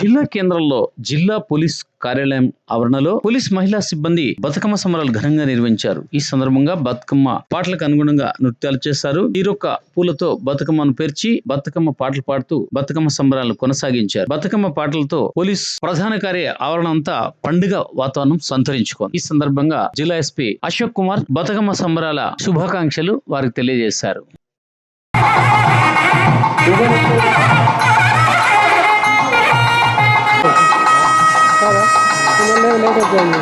జిల్లా కేంద్రంలో జిల్లా పోలీస్ కార్యాలయం ఆవరణలో పోలీస్ మహిళా సిబ్బంది బతుకమ్మ సంబరాలు ఘనంగా నిర్వహించారు. ఈ సందర్భంగా బతుకమ్మ పాటలకు అనుగుణంగా నృత్యాలు చేశారు. తీరొక్క పూలతో బతుకమ్మను పేర్చి బతుకమ్మ పాటలు పాడుతూ బతుకమ్మ సంబరాలు కొనసాగించారు. బతుకమ్మ పాటలతో పోలీస్ ప్రధాన కార్య ఆవరణ అంతా పండుగ వాతావరణం సంతరించుకుంది. ఈ సందర్భంగా జిల్లా ఎస్పీ అశోక్ కుమార్ బతుకమ్మ సంబరాల శుభాకాంక్షలు వారికి తెలియజేశారు. লোকের জন্য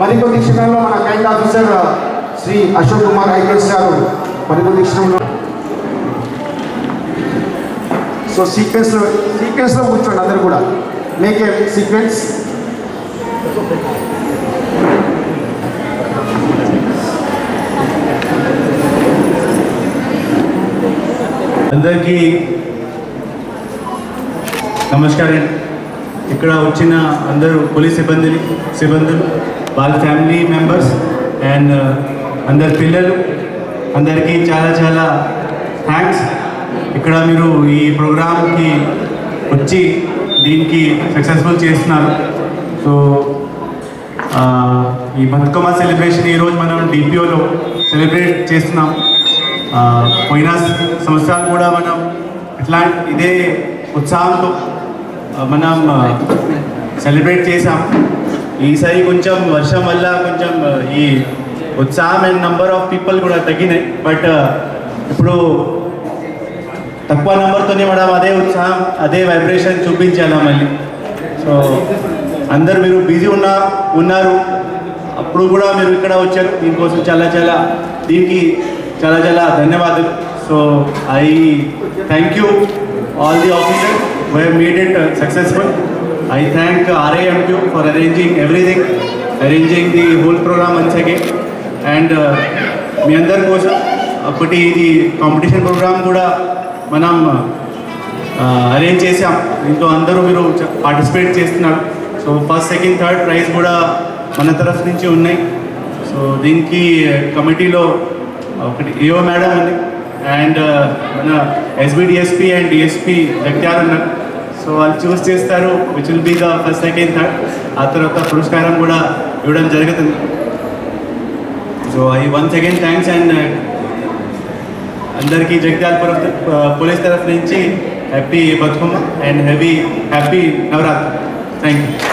మరికొద్ది క్షణంలో మన kind officer uh, Shri Ashok Kumar IKS గారు మరికొద్ది క్షణంలో సో సీక్వెన్స్లో సీక్వెన్స్లో కూర్చోండి అందరు కూడా. మేకే సీక్వెన్స్ అందరికీ నమస్కారం. ఇక్కడ వచ్చిన అందరూ పోలీస్ సిబ్బందిని సిబ్బందులు వాళ్ళ ఫ్యామిలీ మెంబర్స్ అండ్ అందరి పిల్లలు అందరికీ చాలా చాలా థ్యాంక్స్ ఇక్కడ మీరు ఈ ప్రోగ్రామ్కి వచ్చి దీనికి సక్సెస్ఫుల్ చేస్తున్నారు. సో ఈ బతుకమ్మ సెలబ్రేషన్ ఈరోజు మనం డిపిఓలో సెలబ్రేట్ చేస్తున్నాం. పోయిన సంవత్సరాలు కూడా మనం ఇట్లా ఇదే ఉత్సాహంతో మనం సెలబ్రేట్ చేసాం ఈసారి కొంచెం వర్షం వల్ల కొంచెం ఈ ఉత్సాహం అండ్ నంబర్ ఆఫ్ పీపుల్ కూడా తగ్గినాయి. బట్ ఇప్పుడు తక్కువ నెంబర్తోనే మనం అదే ఉత్సాహం అదే వైబ్రేషన్ చూపించాలా మళ్ళీ. సో అందరు మీరు బిజీ ఉన్నా ఉన్నారు. అప్పుడు కూడా మీరు ఇక్కడ వచ్చారు. దీనికోసం చాలా చాలా దీనికి చాలా చాలా ధన్యవాదాలు. So I thank you all the officer why made it successful I thank RAMQ for arranging everything arranging the whole programme once and మీ అందరి కోసం ఒకటి ఇది కాంపిటీషన్ ప్రోగ్రామ్ కూడా మనం అరేంజ్ చేసాం దీంట్లో అందరూ మీరు పార్టిసిపేట్ చేస్తున్నారు. So first second third prize కూడా మన తరఫు నుంచి ఉన్నాయి. సో దీనికి కమిటీలో ఒకటి ఏఓ మేడం ఉంది. అండ్ మన ఎస్బిడిఎస్పి అండ్ డిఎస్పి జగ్యార్ ఉన్నారు సో వాళ్ళు చూస్ చేస్తారు which will be the first second third ఆ తర్వాత పురస్కారం కూడా ఇవ్వడం జరుగుతుంది. So I once again thanks and అందరికీ జగిత్యాల పోలీస్ తరఫు నుంచి happy Bathukamma and happy happy Navratri. Thank you